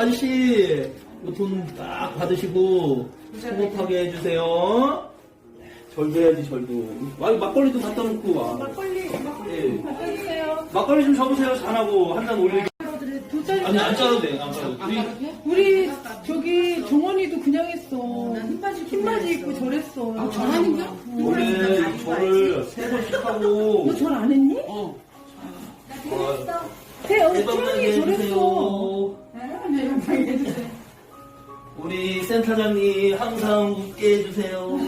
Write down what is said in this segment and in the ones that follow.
아저씨 돈 딱 받으시고 행복하게 해주세요. 절도 해야지 절도. 아 막걸리도 갖다 놓고 와. 막걸리, 막걸리 예. 주세요. 막걸리 좀 접으세요. 잔하고 한 잔 올리게. 두 잔. 아니 안 짜도 돼. 안 짜도 돼. 우리 저기 정원이도 그냥 했어. 흰바지 입고 저랬어. 아, 저라는요? 원래 절을 세 번씩 하고 너 절 안 했니? 어. 네, 어, 대박나게 태연이 저랬어. 해 주세요. 우리 센터장님 항상 웃게 해주세요.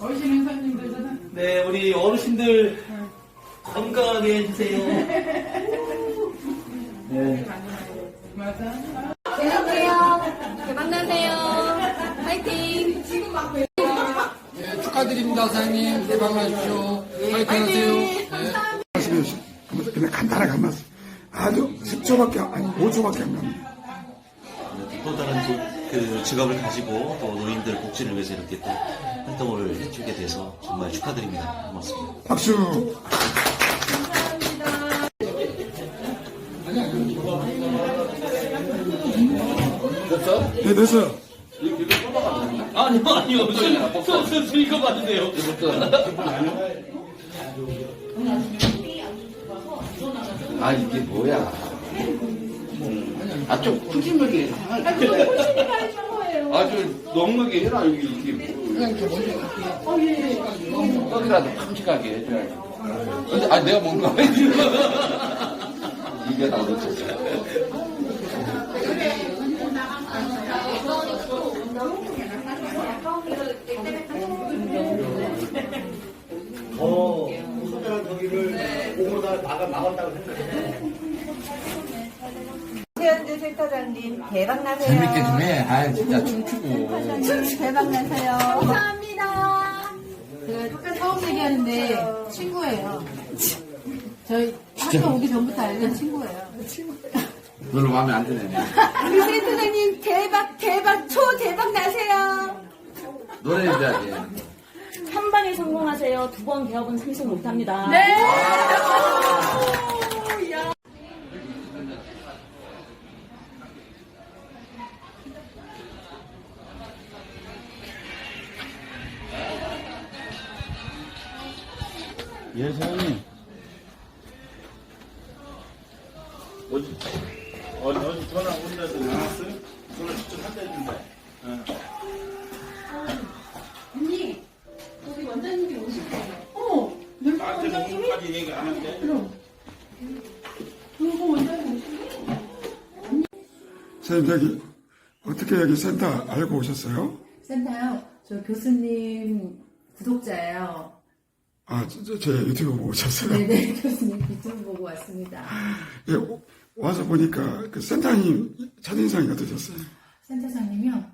어르신 행사님들잖아. 네, 우리 어르신들 건강하게 해주세요. 네. 맞아. 안녕하세요. 대박나세요. 화이팅! 네, 축하드립니다, 사장님. 대박 나십시오. 파이팅 하세요. 네. 말씀해 주시 간단하게 한 말씀. 아주 10초밖에, 아니 5초밖에 안 갑니다. 또 다른 또그 직업을 가지고 또 노인들 복지를 위해서 이렇게 또 활동을 해주게 돼서 정말 축하드립니다. 고맙습니다. 박수! 네, 됐어요. 아니요, 아니요. 수, 수, 수, 이거 봐주세요. 아 이게 뭐야? 아좀 푸짐하게 아주 넉넉히 해라 여기 이게 그냥 좀 먼저 떡이라도 큼직하게 해줘야지. 근데 아 내가 아니지? 이게 다 놓쳤어. 어, 소자랑 저기를 오고다 막아, 막았다고 생각해. 최현주 센터장님 대박 나세요. 재밌게 좀 해. 아, 진짜 춤추고. 대박 나세요. 감사합니다. 그 처음 얘기하는데 친구예요. 저희 학교 오기 전부터 알던 친구예요. 별로 마음에 안 드네. 우리 센터장님 대박, 대박, 초 대박 나세요. 노래 해줘야지. 한 번에 성공하세요. 두 번 개업은 상승 못합니다. 예, 사장님. 선생님, 여기, 어떻게 여기 센터 알고 오셨어요? 센터요. 저 교수님 구독자예요. 아, 저, 저, 제 유튜브 보고 오셨어요? 네네, 교수님 유튜브 보고 왔습니다. 예, 오- 와서 보니까 그 센터님 첫인상이 어떠셨어요? 센터장님이요.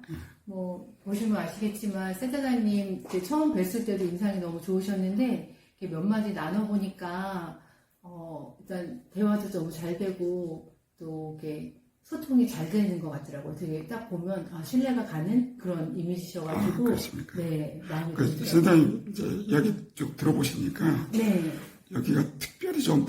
뭐 보시면 아시겠지만 센터장님 처음 뵀을 때도 인상이 너무 좋으셨는데 몇 마디 나눠 보니까 어 일단 대화도 너무 잘 되고 또 이렇게 소통이 잘 되는 것 같더라고요. 되게 딱 보면 아, 신뢰가 가는 그런 이미지셔가지고 아, 그렇습니까? 네 많이 그 들더라고요. 센터님 이제 이야기 쭉 들어보시니까 네. 여기가 특별히 좀,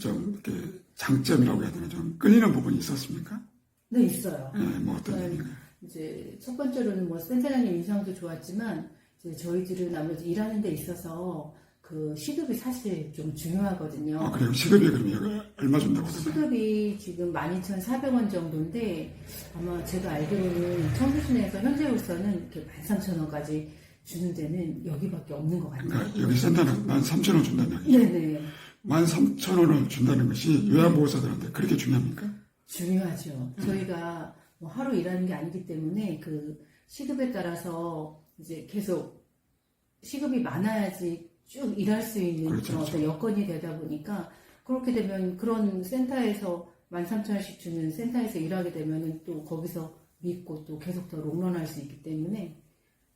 좀 이렇게 장점이라고 해야 되나 좀 끌리는 부분이 있었습니까? 네 있어요. 예, 뭐 어떤 네. 얘기가. 이제 첫 번째로는 뭐 센터장님 인상도 좋았지만 이제 저희들은 아무래도 일하는 데 있어서 그 시급이 사실 좀 중요하거든요. 아, 그래요? 시급이 그러면 여기 얼마 준다고 그러나요? 시급이 지금 12,400원 정도인데 아마 제가 알기로는 청주시내에서 현재로서는 이렇게 13,000원까지 주는 데는 여기밖에 없는 것 같아요. 그러니까 여기 센터는 13,000원 준다는 얘기죠. 네네. 13,000원을 준다는 것이 요양보호사들한테 그렇게 중요합니까? 중요하죠. 저희가 뭐 하루 일하는 게 아니기 때문에 그 시급에 따라서 이제 계속 시급이 많아야지 쭉 일할 수 있는 그렇죠, 그런 어떤 여건이 되다 보니까 그렇게 되면 그런 센터에서 13,000원씩 주는 센터에서 일하게 되면은 또 거기서 믿고 또 계속 더 롱런할 수 있기 때문에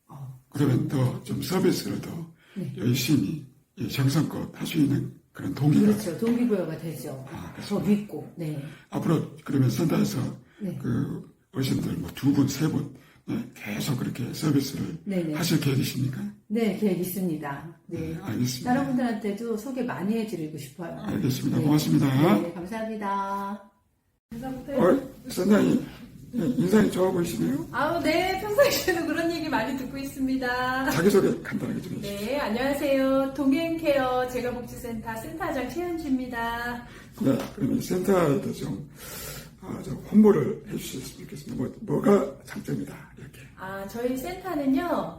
어, 그러면 더 좀 서비스를 더 네. 열심히 예, 정성껏 할 수 있는 그런 동기가 그렇죠. 동기부여가 되죠. 아, 더 믿고, 네. 앞으로 그러면 센터에서 네. 그 어르신들 뭐 두 분, 세 분, 네, 계속 그렇게 서비스를 네네. 하실 계획이십니까? 네, 계획 있습니다. 네. 네, 알겠습니다. 다른 분들한테도 소개 많이 해드리고 싶어요. 알겠습니다. 네. 고맙습니다. 네, 감사합니다. 어, 선장님, 예, 인상이 좋아 보이시네요. 아우, 네, 평상시에도 그런 얘기 많이 듣고 있습니다. 자기소개 간단하게 좀 해주세요. 네, 안녕하세요. 동행케어 제가복지센터 센터장 최현주입니다. 네, 센터에도 좀, 아, 좀 홍보를 해주셨으면 좋겠습니다. 뭐, 뭐가 장점이다, 이렇게. 아, 저희 센터는요,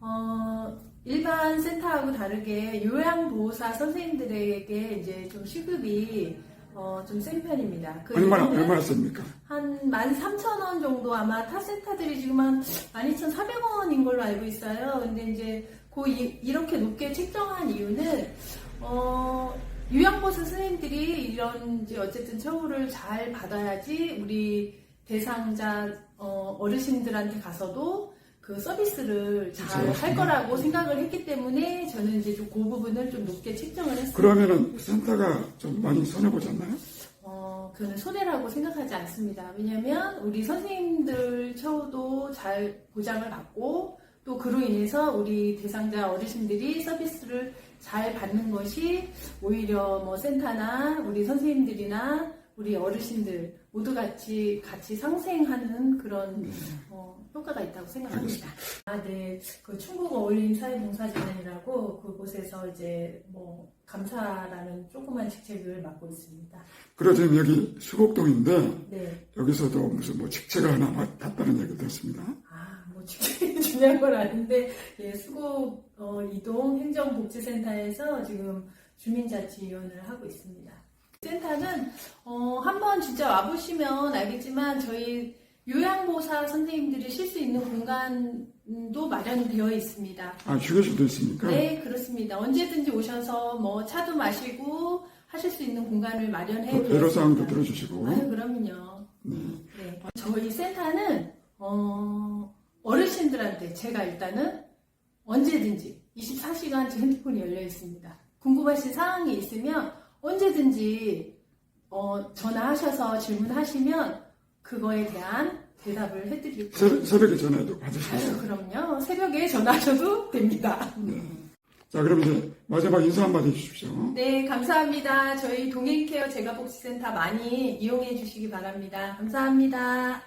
어, 일반 센터하고 다르게 요양보호사 선생님들에게 이제 좀 시급이 어, 좀 센 편입니다. 그 얼마나, 얼마나 씁니까? 한 13,000원 정도 아마 타 센터들이 지금 한 12,400원인 걸로 알고 있어요. 근데 이제 그 이, 이렇게 높게 책정한 이유는 어, 요양보호사 선생님들이 이런 이제 어쨌든 처우를 잘 받아야지 우리 대상자 어, 어르신들한테 가서도 그 서비스를 잘 그렇죠. 할 거라고 생각을 했기 때문에 저는 이제 좀그 부분을 좀 높게 책정을 했습니다. 그러면은 센터가 좀 많이 손해보지 않나요? 어, 그는 손해라고 생각하지 않습니다. 왜냐면 우리 선생님들 처우도 잘 보장을 받고 또 그로 인해서 우리 대상자 어르신들이 서비스를 잘 받는 것이 오히려 뭐 센터나 우리 선생님들이나 우리 어르신들 모두 같이 같이 상생하는 그런 어, 효과가 있다고 생각합니다. 아, 네. 그 충북 어울림 사회봉사재단이라고 그곳에서 이제 뭐 감사라는 조그만 직책을 맡고 있습니다. 그리고 지금 여기 수곡동인데, 네. 여기서도 무슨 뭐 직책을 하나 맡았다는 얘기 들었습니다. 아, 뭐 직책이 중요한 건 아닌데, 예, 수곡 어, 이동 행정복지센터에서 지금 주민자치위원을 하고 있습니다. 센터는 어, 한번 진짜 와보시면 알겠지만 저희 요양보호사 선생님들이 쉴 수 있는 공간도 마련되어 있습니다. 아, 휴게실도 있습니까? 네, 그렇습니다. 언제든지 오셔서 뭐 차도 마시고 하실 수 있는 공간을 마련해 그 애로사항도 들어주시고. 아유, 그럼요. 네. 네. 저희 센터는 어, 어르신들한테 제가 일단은 언제든지 24시간 제 핸드폰이 열려 있습니다. 궁금하신 사항이 있으면 언제든지 어, 전화하셔서 질문하시면 그거에 대한 대답을 해드리고 새벽, 새벽에 전화해도 받으시겠어요? 아유, 그럼요. 새벽에 전화하셔도 됩니다. 자, 그럼 이제 마지막 인사 한마디 해주십시오. 네, 감사합니다. 저희 동행케어 제가복지센터 많이 이용해 주시기 바랍니다. 감사합니다.